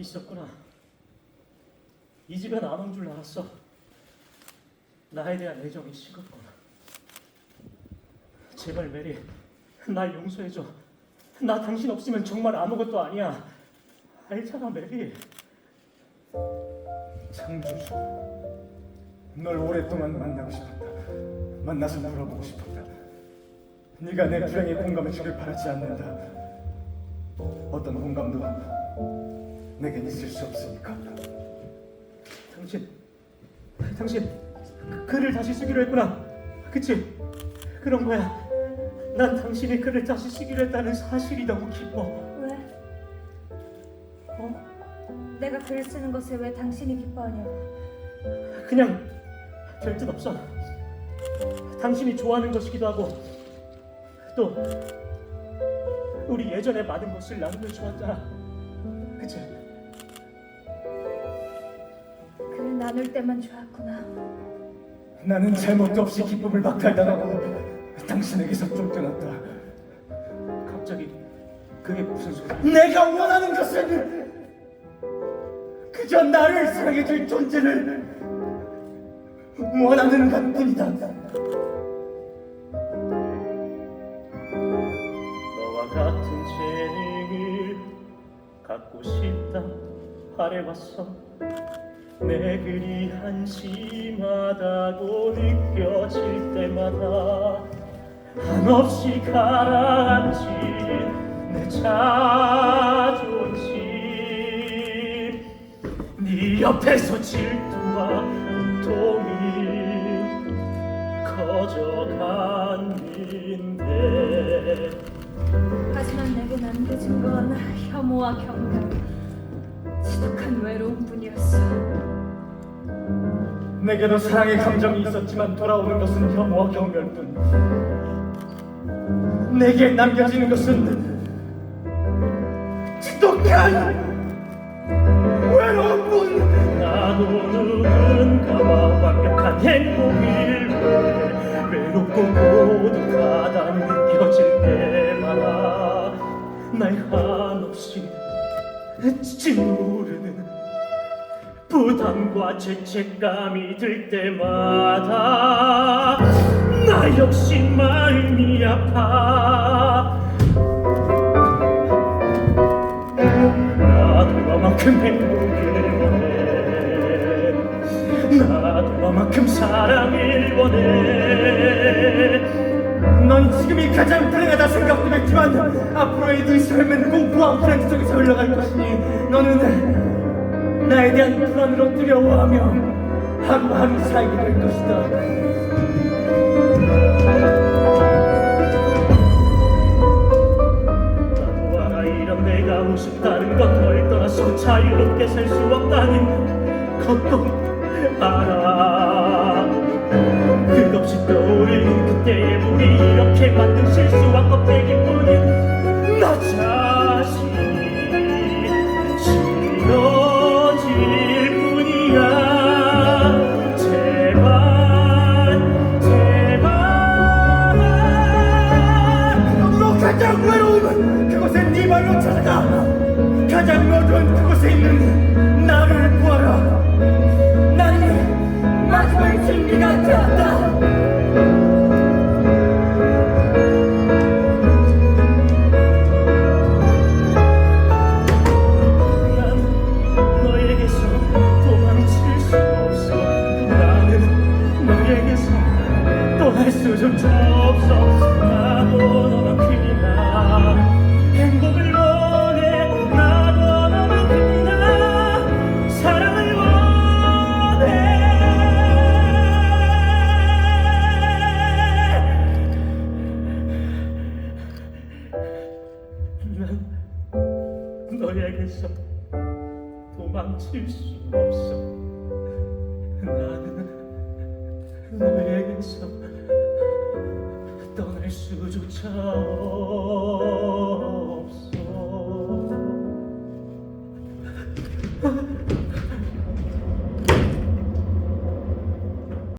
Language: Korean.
있었구나. 이 집엔 안온줄 알았어. 나에 대한 애정이 식었구나. 제발 메리, 날 용서해줘. 나 당신 없으면 정말 아무것도 아니야. 알잖아, 메리. 창주, 널 오랫동안 만나고 싶었다. 만나서 물어보고 싶었다. 네가 내 불행에 공감해 주길 바라지 않는다. 어떤 공감도 내겐 있을 수 없으니까. 당신, 당신 그- 글을 다시 쓰기로 했구나. 그치? 그런 거야. 난 당신이 글을 다시 쓰기로 했다는 사실이 너무 기뻐. 왜? 어? 내가 글을 쓰는 것에 왜 당신이 기뻐하냐고. 그냥 별 뜻 없어. 당신이 좋아하는 것이기도 하고 또 우리 예전에 많은 것을 나누며 좋았잖아. 그치? 글 나눌 때만 좋았구나. 나는 잘못도 없이 기쁨을 박탈당하고 당신에게서 쫓겨났다. 갑자기 그게 무슨 소리야? 내가 원하는 것은 그저 나를 사랑해줄 존재를 원하는 것뿐이다. 너와 같은 재능을 갖고 싶다 바래봤어 내 글이 한심하다고 느껴질 때마다 한없이 가라앉힌 내 자존심 네 옆에서 질투와 고통이 커져갔는데 하지만 내게 남겨진 건 혐오와 경멸, 지독한 외로움뿐이었어. 내게도 사랑의 감정이 있었지만 돌아오는 것은 혐오와 경멸뿐. 내게 남겨지는 것은 지독한 외로움뿐. 나도 누군가와 완벽한 행복일 때 외롭고 고독하다 느껴질 때마다 날 한없이 짓누르는 부담과 죄책감이 들 때마다 나 역시 마음이 아파. 나도 너만큼 행복을 원해. 나도 너만큼 사랑을 원해. 넌 지금이 가장 불행하다 생각도 했지만 앞으로의 네 삶은 공포와 불행 속에서 흘러갈 것이니 너는 나에 대한 불안으로 두려워하며 하루하루 살게 될 것이다. 알아 이런 내가 우습다는 건널 떠나서 자유롭게 살 수 없다는 것도 알아 끝없이 떠오르는 그때의 우리 이렇게 만든 실 발로 찾아가. 가장 어두운 그곳에 있는 나를 구하라. 나는 마지막 준비가 되었다 망칠 수 없어. 나는 너에게서 떠날 수조차 없